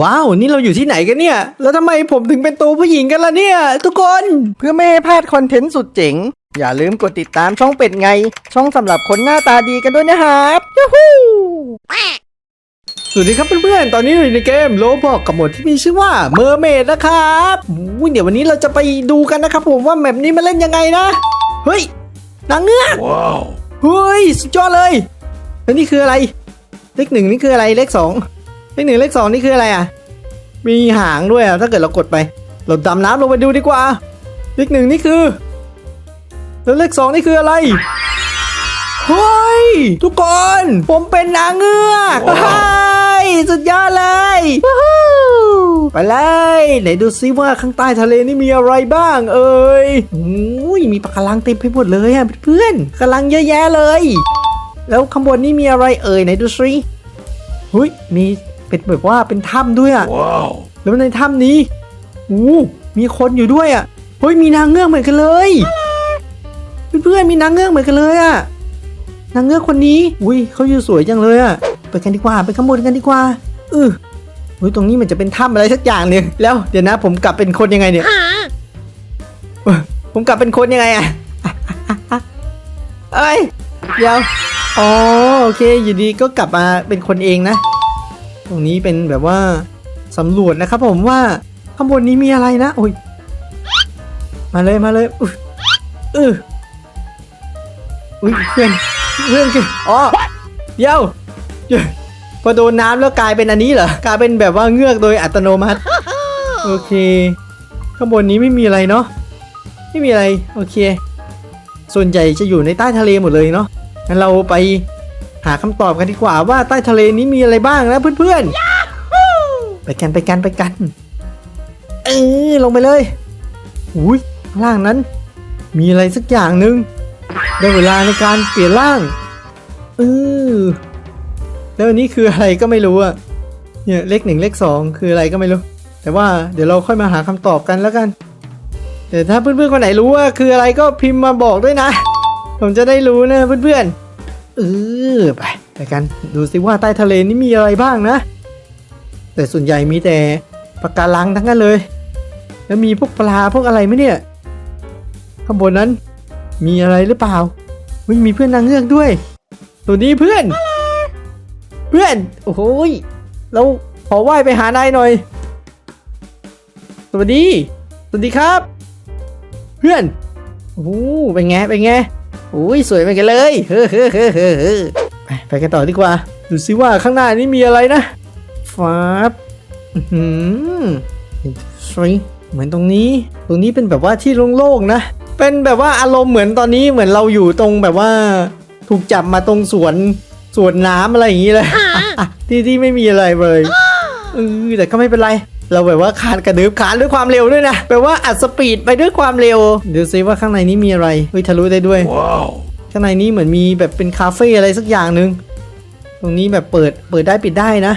ว้าว นี่เราอยู่ที่ไหนกันเนี่ย แล้วทำไมผมถึงเป็นตัวผู้หญิงกันล่ะเนี่ย ทุกคน เพื่อไม่ให้พลาดคอนเทนต์สุดเจ๋ง อย่าลืมกดติดตามช่องเป็ดไง ช่องสำหรับคนหน้าตาดีกันด้วยนะครับยูฮูสวัสดีครับเพื่อนๆ ตอนนี้เราอยู่ในเกมโลบอกกับโหมดที่มีชื่อว่าเมอร์เมดนะครับอู้ยเดี๋ยววันนี้เราจะไปดูกันนะครับผมว่าแมปนี้มันเล่นยังไงนะ เฮ้ยนางเงือกว้าว เฮ้ย สุดยอดเลย แล้วนี่คืออะไร เลขหนึ่งนี่คืออะไร เลขสอง เลขหนึ่งเลขสองนี่คืออะไรอะ มีหางด้วยอะถ้าเกิดเรากดไป เราดำน้ำลงไปดูดีกว่า เลขหนึ่งนี่คือ แล้วเลขสองนี่คืออะไรเฮ้ยทุกคนผมเป็นนางเงือกเฮ้ยสุดยอดเลยวู้ฮู้ไปเลยไหนดูซิว่าข้างใต้ทะเลนี่มีอะไรบ้างเอ่ยอุ้ยมีปะการังเต็มไปหมดเลยอะเพื่อนๆกำลังเยอะแยะเลย แล้วข้างบนนี่มีอะไรเอ่ยไหนดูซิเฮ้ยมี เป็นแบบว่าเป็นถ้ำด้วยอะแล้วในถ้ำนี้อู้มีคนอยู่ด้วยอะเฮ้ยมีนางเงือกเหมือนกันเลย เพื่อนๆมีนางเงือกเหมือนกันเลยอะนางเงือกคนนี้ อุ้ยเขาอยู่สวยจังเลยอะไปกันดีกว่าไปข้างบนกันดีกว่าเอออุ้ยตรงนี้มันจะเป็นถ้ำอะไรสักอย่างเนี่ยแล้วเดี๋ยวนะ ผมกลับเป็นคนยังไงเนี่ยเอ้ยผมกลับเป็นคนยังไงอะเอ้ยเดี๋ยวอ๋อโอเค อยู่ดีก็กลับมาเป็นคนเองนะ ตรงนี้เป็นแบบว่าสำรวจนะครับผมว่าข้างบนนี้มีอะไรนะโอ้ยมาเลยมาเลยอุ้ยเอออุ้ยเพื่อนเรื่องคืออ๋อเยวเดี๋ยวพอโดนน้ำแล้วกลายเป็นอันนี้เหรอกลายเป็นแบบว่าเงือกโดยอัตโนมัติโอเค ข้างบนนี้ไม่มีอะไรเนาะไม่มีอะไรโอเค ส่วนใหญ่จะอยู่ในใต้ทะเลหมดเลยเนาะงั้นเราไป หาคำตอบกันดีกว่าว่าใต้ทะเลนี้มีอะไรบ้างนะเพื่อนๆ ไปกันไปกันไปกัน เออลงไปเลยอุ้ยข้างล่างนั้น มีอะไรสักอย่างหนึ่งได้เวลาในการเปลี่ยนร่างเออแล้วอันนี้คืออะไรก็ไม่รู้อะเนี่ยเลขหนึ่งเลขสองคืออะไรก็ไม่รู้ แต่ว่าเดี๋ยวเราค่อยมาหาคำตอบกันแล้วกันแต่ถ้าเพื่อนๆคนไหนรู้ว่าคืออะไรก็พิมพ์มาบอกด้วยนะ ผมจะได้รู้นะเพื่อนๆ เออไปไปกันดูสิว่าใต้ทะเลนี่มีอะไรบ้างนะ แต่ส่วนใหญ่มีแต่ปะการังทั้งนั้นเลย แล้วมีพวกปลาพวกอะไรไหมเนี่ย ข้างบนนั้น มีอะไรหรือเปล่าวิมีเพื่อนนางเงือกด้วย ตัวนี้เพื่อน เพื่อน โอ้โหยเราขอไหว้ไปหานายหน่อย สวัสดี สวัสดีครับ เพื่อน โอ้เป็นไง เป็นไง อ้ยสวยเหมือนกันเลยเฮ้อเฮ้อเฮ้อเฮ้อเฮ้อไปไปกันต่อดีกว่า ดูซิว่าข้างหน้านี้มีอะไรนะฟ้าบอื้อหืมสวยเหมือนตรงนี้ ตรงนี้เป็นแบบว่าที่โล่งๆนะ เป็นแบบว่าอารมณ์เหมือนตอนนี้เหมือนเราอยู่ตรงแบบว่า ถูกจับมาตรงสวนสวนน้ำอะไรอย่างนี้เลย ที่ที่ไม่มีอะไรเลยเออแต่ก็ไม่เป็นไร เราแบบว่าคานกระดึบคานด้วยความเร็วด้วยนะแปลว่าอัดสปีดไปด้วยความเร็วดูซิว่าข้างในนี้มีอะไรเฮ้ยทะลุได้ด้วยข้างในนี้เหมือนมีแบบเป็นคาเฟ่อะไรสักอย่างหนึ่งตรงนี้แบบเปิดเปิดได้ปิดได้นะ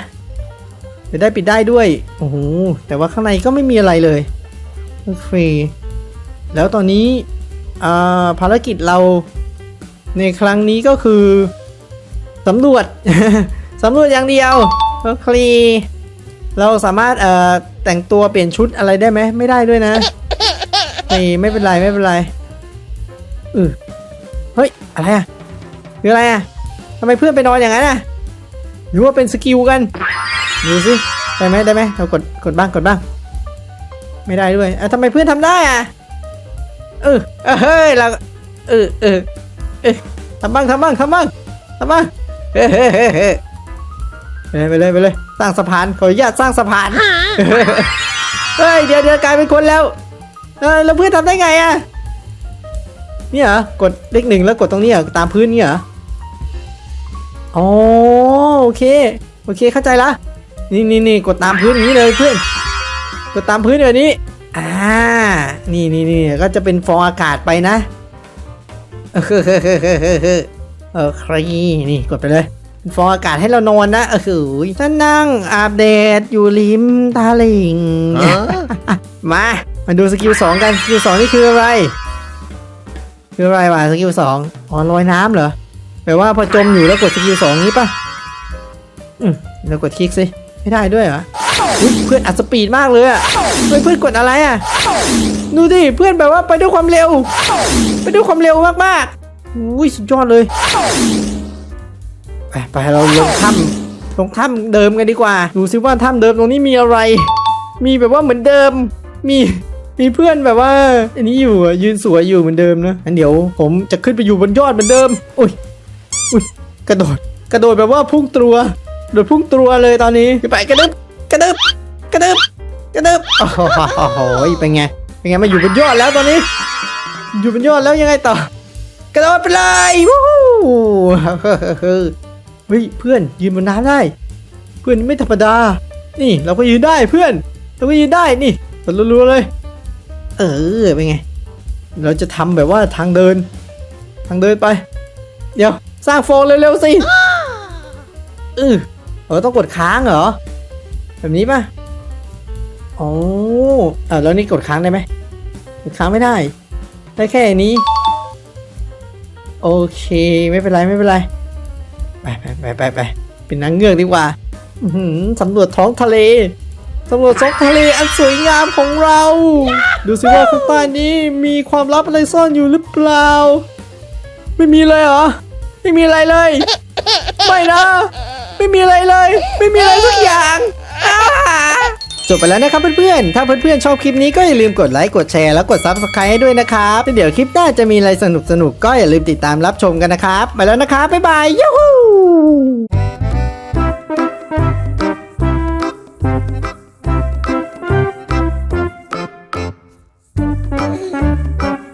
เปิดได้ปิดได้ด้วยโอ้โหแต่ว่าข้างในก็ไม่มีอะไรเลยโอเคแล้วตอนนี้อ่าภารกิจเราในครั้งนี้ก็คือสำรวจสำรวจอย่างเดียวโอเค เราสามารถเอ่อแต่งตัวเปลี่ยนชุดอะไรได้ไหมไม่ได้ด้วยนะไม่ไม่เป็นไรไม่เป็นไรเออเฮ้ยอะไรอะคืออะไรอะทำไมเพื่อนไปนอนอย่างนั้นอะหรือว่าเป็นสกิลกันดูสิได้ไหมได้ไหมเรากดกดบ้างกดบ้าง ไม่ได้ด้วยอะทำไมเพื่อนทำได้อะเออเออเฮ้ยเราเออเออเออทำบ้างทำบ้างทำบ้างทำบ้างเฮ้ยเฮ้ยเฮ้ยเฮ้ยเฮ้ยไปเลยไปเลย สร้างสะพานขออนุญาตสร้างสะพานเฮ้ยเดี๋ยวเดี๋ยวกลายเป็นคนแล้วเออแล้วเพื่อนทำได้ไงอะเนี่ยเหรอกดเลขหนึ่งแล้วกดตรงนี้เหรอตามพื้นเนี่ยเหรออ๋อโอเคโอเคเข้าใจละนี่นี่นี่กดตามพื้นอย่างนี้เลยเพื่อนกดตามพื้นแบบนี้อ่านี่นี่นี่ก็จะเป็นฟองอากาศไปนะเออเฮ้อเฮ้อเฮ้อเฮ้อเฮ้อเฮ้อเออใครนี่กดไปเลยเป็น ฟองอากาศให้เรานอนนะเออคือท่านนั่งอาบแดดอยู่ริมตาลิงมา มาดูสกิลสองกันสกิลสองนี่คืออะไร คืออะไรวะสกิลสองอ๋อลอยน้ำเหรอแปลว่าพอจมอยู่แล้วกดสกิลสองนี้ป่ะ อืมแล้วกดคลิกสิ ไม่ได้ด้วยเหรออุ๊ยเพื่อนอัดสปีดมากเลยอะเฮ้ยเพื่อนกดอะไรอะดูดิเพื่อนแบบว่าไปด้วยความเร็ว ไปด้วยความเร็วมากๆอุ้ยสุดยอดเลย ไปไปเราลงถ้ำลงถ้ำเดิมกันดีกว่า ดูซิว่าถ้ำเดิมตรงนี้มีอะไร มีแบบว่าเหมือนเดิม มีมีเพื่อนแบบว่า อันนี้อยู่อะยืนสวยอยู่เหมือนเดิมนะงั้นเดี๋ยวผมจะขึ้นไปอยู่บนยอดเหมือนเดิม อุ้ยอุ้ยกระโดด กระโดดแบบว่าพุ่งตัวโดดพุ่งตัวเลยตอนนี้ไปกระดึบกระดึบกระดึบกระดึบโอ้โหเป็นไงเป็นไงมาอยู่บนยอดแล้วตอนนี้ อยู่บนยอดแล้วยังไงต่อ กระโดดไปเลยวู้ฮู้ เฮ้ยเพื่อนยืนบนน้ำได้ เพื่อนไม่ธรรมดา นี่เราก็ยืนได้เพื่อน เราก็ยืนได้นี่เรารัวๆเลย เออเป็นไง เราจะทำแบบว่าทางเดิน ทางเดินไป เดี๋ยวสร้างโฟงเร็วๆสิเออเออต้องกดค้างเหรอ แบบนี้ป่ะโอ้อ่าแล้วนี่กดค้างได้ไหมกดค้างไม่ได้ ได้แค่นี้ โอเค ไม่เป็นไร ไม่เป็นไร ไปไปไปไปไปเป็นนางเงือกดีกว่าสำรวจท้องทะเลสำรวจท้องทะเลอันสวยงามของเรา ดูสิว่าข้างใต้นี้มีความลับอะไรซ่อนอยู่หรือเปล่า ไม่มีเลยเหรอ ไม่มีอะไรเลย ไม่นะ ไม่มีอะไรเลย ไม่มีอะไรสักอย่างจบไปแล้วนะครับเพื่อนๆ ถ้าเพื่อนๆ ชอบคลิปนี้ก็อย่าลืมกดไลค์ กดแชร์ แล้วกด Subscribe ให้ด้วยนะครับเดี๋ยวคลิปหน้าจะมีอะไรสนุกๆ ก็อย่าลืมติดตามรับชมกันนะครับ ไปแล้วนะครับ บ๊ายบายยูฮู Thank you.